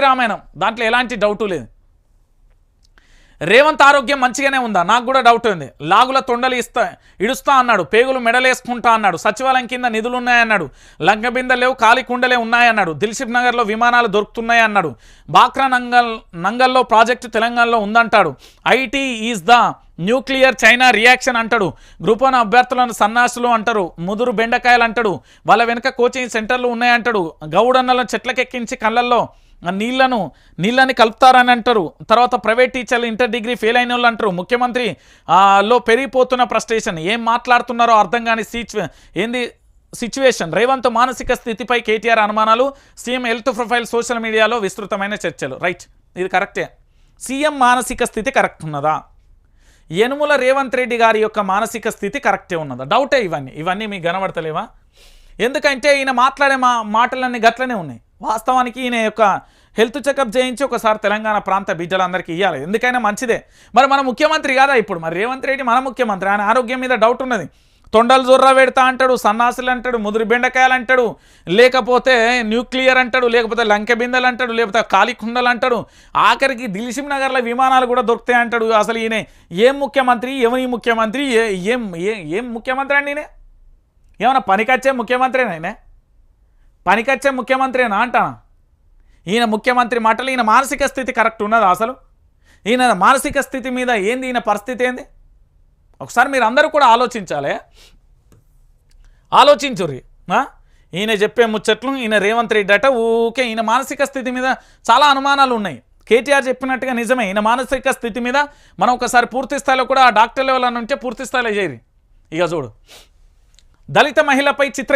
రామాయణం. దాంట్లో ఎలాంటి డౌటు లేదు. రేవంత్ ఆరోగ్యం మంచిగానే ఉందా? నాకు కూడా డౌట్ ఉంది. లాగుల తొండలు ఇస్తా ఇడుస్తా అన్నాడు. పేగులు మెడలేసుకుంటా అన్నాడు. సచివాలయం కింద నిధులు ఉన్నాయన్నాడు. లంక బిందె లేవు ఖాళీ కుండలే ఉన్నాయన్నాడు. దిల్షిప్ నగర్లో విమానాలు దొరుకుతున్నాయి అన్నాడు. బాక్రా నంగల్ నంగల్లో ప్రాజెక్టు తెలంగాణలో ఉందంటాడు. It is the nuclear chain reaction అంటాడు. గ్రూప్ వన్ అభ్యర్థులను సన్నాసులు అంటారు. ముదురు బెండకాయలు అంటాడు. వాళ్ళ వెనుక కోచింగ్ సెంటర్లు ఉన్నాయంటాడు. గౌడన్నలను చెట్లకెక్కించి కళ్ళల్లో నీళ్ళను నీళ్ళని కలుపుతారని అంటారు. తర్వాత ప్రైవేట్ టీచర్లు ఇంటర్ డిగ్రీ ఫెయిల్ అయిన వాళ్ళు అంటారు. ముఖ్యమంత్రి లో పెరిగిపోతున్న ప్రస్టేషన్ ఏం మాట్లాడుతున్నారో అర్థం కాని సిచ్యు ఏంది సిచ్యువేషన్? రేవంత్ మానసిక స్థితిపై కేటీఆర్ అనుమానాలు సీఎం హెల్త్ ప్రొఫైల్ సోషల్ మీడియాలో విస్తృతమైన చర్చలు. రైట్ ఇది కరెక్టే. సీఎం మానసిక స్థితి కరెక్ట్ ఉన్నదా? యనుముల రేవంత్ రెడ్డి గారి యొక్క మానసిక స్థితి కరెక్టే ఉన్నదా? డౌటే ఇవన్నీ. ఇవన్నీ మీకు కనబడతలేవా? ఎందుకంటే ఈయన మాట్లాడే మా మాటలన్నీ గట్లనే ఉన్నాయి. వాస్తవానికి ఈయన యొక్క హెల్త్ చెకప్ చేయించి ఒకసారి తెలంగాణ ప్రాంత బిడ్డలందరికీ ఇవ్వాలి ఎందుకైనా మంచిదే. మరి మన ముఖ్యమంత్రి కాదా ఇప్పుడు? మరి రేవంత్ రెడ్డి మన ముఖ్యమంత్రి. ఆయన ఆరోగ్యం మీద డౌట్ ఉన్నది. తొండలు జొర్ర పెడతా అంటాడు సన్నాసులు అంటాడు ముదురు బెండకాయలు అంటాడు లేకపోతే న్యూక్లియర్ అంటాడు లేకపోతే లంకెబిందలు అంటాడు లేకపోతే కాలికుండలు అంటాడు ఆఖరికి దిల్సిం నగర్లో విమానాలు కూడా దొరుకుతాయి అంటాడు. అసలు ఈయన ఏం ముఖ్యమంత్రి ఎవరి ముఖ్యమంత్రి ఏ ఏం ఏం ముఖ్యమంత్రి అండి ఈయన? ఏమైనా పనికొచ్చే ముఖ్యమంత్రినా పనికొచ్చే పనికొచ్చే ముఖ్యమంత్రినా అంటానా? ఈయన ముఖ్యమంత్రి మాటలు ఈయన మానసిక స్థితి కరెక్ట్ ఉన్నదా అసలు? ఈయన మానసిక స్థితి మీద ఏంది ఈయన పరిస్థితి ఏంది? ఒకసారి మీరు అందరూ కూడా ఆలోచించాలి. ఆలోచించుర్రి ఆ? ఈయన చెప్పే ముచ్చట్లు ఈయన రేవంత్ రెడ్డి అట ఊకే ఈయన మానసిక స్థితి మీద చాలా అనుమానాలు ఉన్నాయి. కేటీఆర్ చెప్పినట్టుగా నిజమే ఈయన మానసిక స్థితి మీద మనం ఒకసారి పూర్తి స్థాయిలో కూడా ఆ డాక్టర్ లెవెల్ అని ఉంటే పూర్తి స్థాయిలో చేయరు ఇక చూడు దళిత మహిళపై చిత్ర